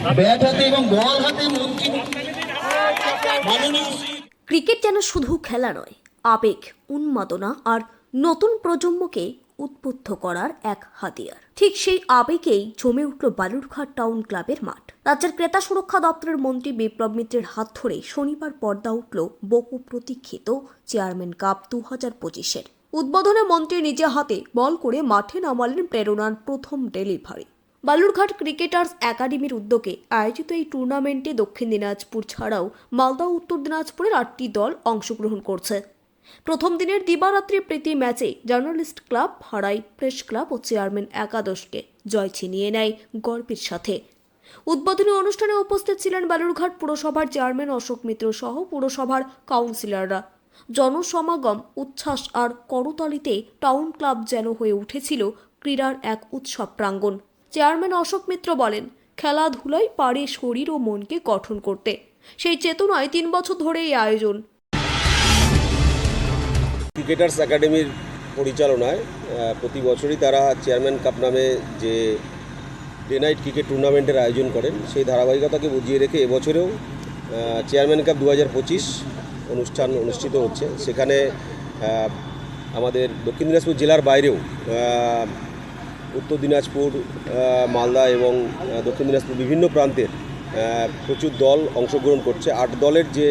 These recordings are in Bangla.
ব্যাট হাতে এবং বল হাতে ক্রিকেট যেন শুধু খেলা নয়, আবেগ, উন্মাদনা আর নতুন প্রজন্মকে উদ্বুদ্ধ করার এক হাতিয়ার। ঠিক সেই আবেগেই জমে উঠল বালুরঘাট টাউন ক্লাবের মাঠ। রাজ্যের ক্রেতা সুরক্ষা দপ্তরের মন্ত্রী বিপ্লব মিত্রের হাত ধরে শনিবার পর্দা উঠল বহু প্রতীক্ষিত চেয়ারম্যান কাপ দু হাজার পঁচিশের। উদ্বোধনে মন্ত্রী নিজে হাতে বল করে মাঠে নামালেন প্রেরণার প্রথম ডেলিভারি। বালুরঘাট ক্রিকেটার্স একাডেমির উদ্যোগে আয়োজিত এই টুর্নামেন্টে দক্ষিণ দিনাজপুর ছাড়াও মালদা উত্তর দিনাজপুরের আটটি দল অংশগ্রহণ করছে। প্রথম দিনের দিবারাত্রি প্রীতি ম্যাচে জার্নালিস্ট ক্লাব ভাড়াই প্রেস ক্লাব ও চেয়ারম্যান একাদশকে জয় ছিনিয়ে নেয় গর্বের সাথে। উদ্বোধনী অনুষ্ঠানে উপস্থিত ছিলেন বালুরঘাট পুরসভার চেয়ারম্যান অশোক মিত্র সহ পুরসভার কাউন্সিলররা। জনসমাগম, উচ্ছ্বাস আর করতালিতে টাউন ক্লাব যেন হয়ে উঠেছিল ক্রীড়ার এক উৎসব প্রাঙ্গণ। চেয়ারম্যান অশোক মিত্র বলেন খেলাধুলাই পারে শরীর ও মনকে গঠন করতে। সেই চেতনায় তিন বছর ধরে এই আয়োজন। ক্রিকেটার্স একাডেমির পরিচালনায় প্রতি বছরই তারা চেয়ারম্যান কাপ নামে যে ডে নাইট ক্রিকেট টুর্নামেন্টের আয়োজন করেন, সেই ধারাবাহিকতাকে বুঝিয়ে রেখে এবছরেও চেয়ারম্যান কাপ দু হাজার পঁচিশ অনুষ্ঠান অনুষ্ঠিত হচ্ছে। সেখানে আমাদের দক্ষিণ দিনাজপুর জেলার বাইরেও উত্তর দিনাজপুর মালদা এবং দক্ষিণ দিনাজপুর বিভিন্ন প্রান্তের প্রচুর দল অংশগ্রহণ করছে। আট দলের যে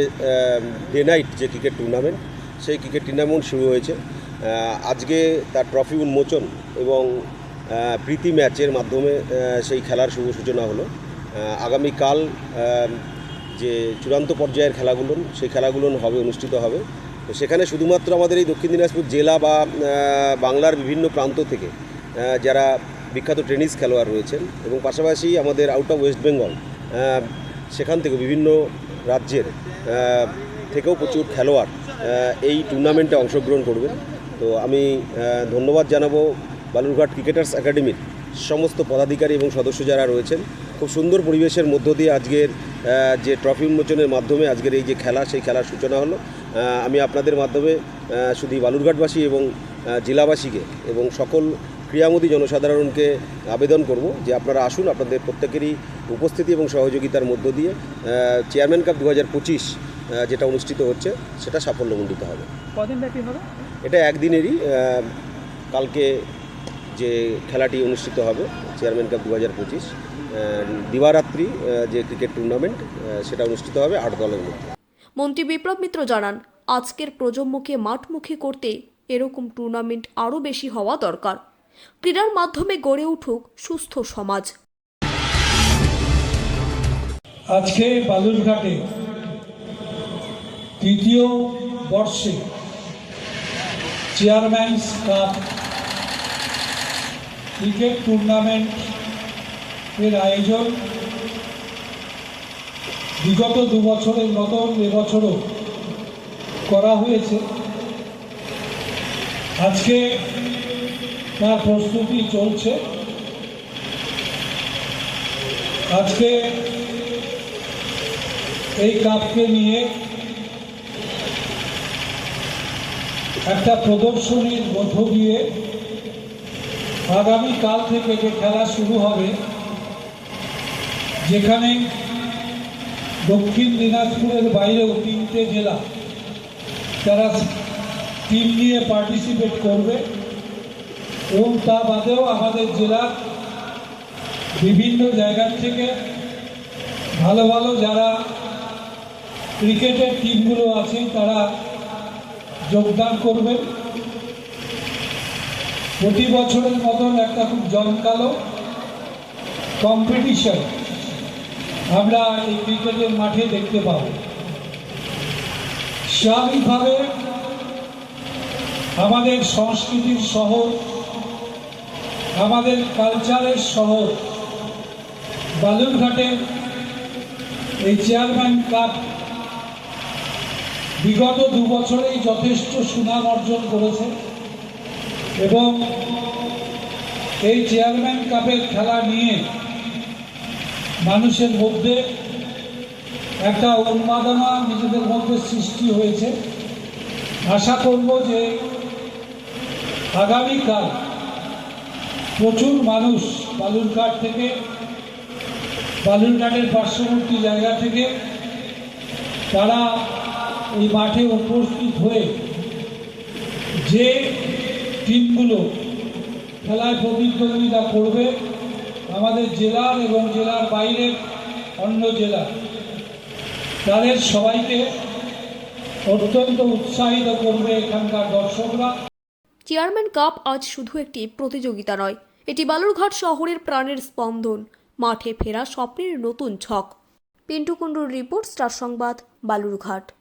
ডে নাইট যে ক্রিকেট টুর্নামেন্ট, সেই ক্রিকেট টুর্নামেন্ট শুরু হয়েছে। আজকে তার ট্রফি উন্মোচন এবং প্রীতি ম্যাচের মাধ্যমে সেই খেলার শুভ সূচনা হলো। আগামীকাল যে চূড়ান্ত পর্যায়ের খেলাগুলো, সেই খেলাগুলো হবে, অনুষ্ঠিত হবে। তো সেখানে শুধুমাত্র আমাদের এই দক্ষিণ দিনাজপুর জেলা বা বাংলার বিভিন্ন প্রান্ত থেকে যারা বিখ্যাত টেনিস খেলোয়াড় রয়েছেন এবং পাশাপাশি আমাদের আউট অফ ওয়েস্ট বেঙ্গল সেখান থেকে বিভিন্ন রাজ্যের থেকেও প্রচুর খেলোয়াড় এই টুর্নামেন্টে অংশগ্রহণ করবেন। তো আমি ধন্যবাদ জানাব বালুরঘাট ক্রিকেটার্স একাডেমির সমস্ত পদাধিকারী এবং সদস্য যারা রয়েছেন। খুব সুন্দর পরিবেশের মধ্য দিয়ে আজকের যে ট্রফি উন্মোচনের মাধ্যমে আজকের এই যে খেলা, সেই খেলার সূচনা হলো। আমি আপনাদের মাধ্যমে শুধু বালুরঘাটবাসী এবং জেলাবাসীকে এবং সকল ক্রীড়ামোদী জনসাধারণকে আবেদন করব যে আপনারা আসুন আপনাদের প্রত্যেকেরই উপস্থিতি এবং সহযোগিতার মধ্য দিয়ে চেয়ারম্যান কাপ দু হাজার পঁচিশ যেটা অনুষ্ঠিত হচ্ছে সেটা সাফল্যমণ্ডিত হবে। কদিন ব্যাপী হবে? এটা একদিনেরই কালকে যে খেলাটি অনুষ্ঠিত হবে চেয়ারম্যান কাপ দু হাজার পঁচিশ দিবারাত্রি যে ক্রিকেট টুর্নামেন্ট সেটা অনুষ্ঠিত হবে আট দলের মধ্যে। মন্ত্রী বিপ্লব মিত্র জানান আজকের প্রজন্মকে মাঠমুখী করতে এরকম টুর্নামেন্ট আরও বেশি হওয়া দরকার। ক্রীড়ার মাধ্যমে গড়ে উঠুক সুস্থ সমাজ। আজকে বালুরঘাটে তৃতীয় বর্ষে চেয়ারম্যানস কাপ ক্রিকেট টুর্নামেন্ট এর আয়োজন। বিগত দু বছরের মতন এবছরও করা হয়েছে। আজকে তার প্রস্তুতি চলছে। আজকে এই কাপকে নিয়ে একটা প্রদর্শনীর মধ্য দিয়ে আগামী কাল থেকে যে খেলা শুরু হবে, যেখানে দক্ষিণ দিনাজপুরের বাইরেও তিনটে জেলা, তারা টিম নিয়ে পার্টিসিপেট করবে। এবং তা বাদেও আমাদের জেলার বিভিন্ন জায়গার থেকে ভালো ভালো যারা ক্রিকেটের টিমগুলো আছে তারা যোগদান করবেন। প্রতি বছরের মতন একটা খুব জমকালো কম্পিটিশন আমরা এই ক্রিকেটের মাঠে দেখতে পাব। স্বাভাবিকভাবে আমাদের সংস্কৃতির শহর আমাদের কালচারের শহর বালুরঘাটের এই চেয়ারম্যান কাপ বিগত দু বছরেই যথেষ্ট সুনাম অর্জন করেছে এবং এই চেয়ারম্যান কাপের খেলা নিয়ে মানুষের মধ্যে একটা উন্মাদনা নিজেদের মধ্যে সৃষ্টি হয়েছে। আশা করব যে আগামীকাল প্রচুর মানুষ বালুরঘাট থেকে বালুরঘাটের পার্শ্ববর্তী জায়গা থেকে তারা এই মাঠে উপস্থিত হয়ে যে টিমগুলো খেলায় প্রতিদ্বন্দ্বিতা করবে আমাদের জেলার এবং জেলার বাইরের অন্য জেলা, তাদের সবাইকে অত্যন্ত উৎসাহিত করবে এখানকার দর্শকরা। চেয়ারম্যান কাপ আজ শুধু একটি প্রতিযোগিতা নয় এটি বালুরঘাট শহরের প্রাণের স্পন্দন। মাঠে ফেরা স্বপ্নের নতুন ছক। পিন্টু কুণ্ডুর রিপোর্ট, স্টার সংবাদ, বালুরঘাট।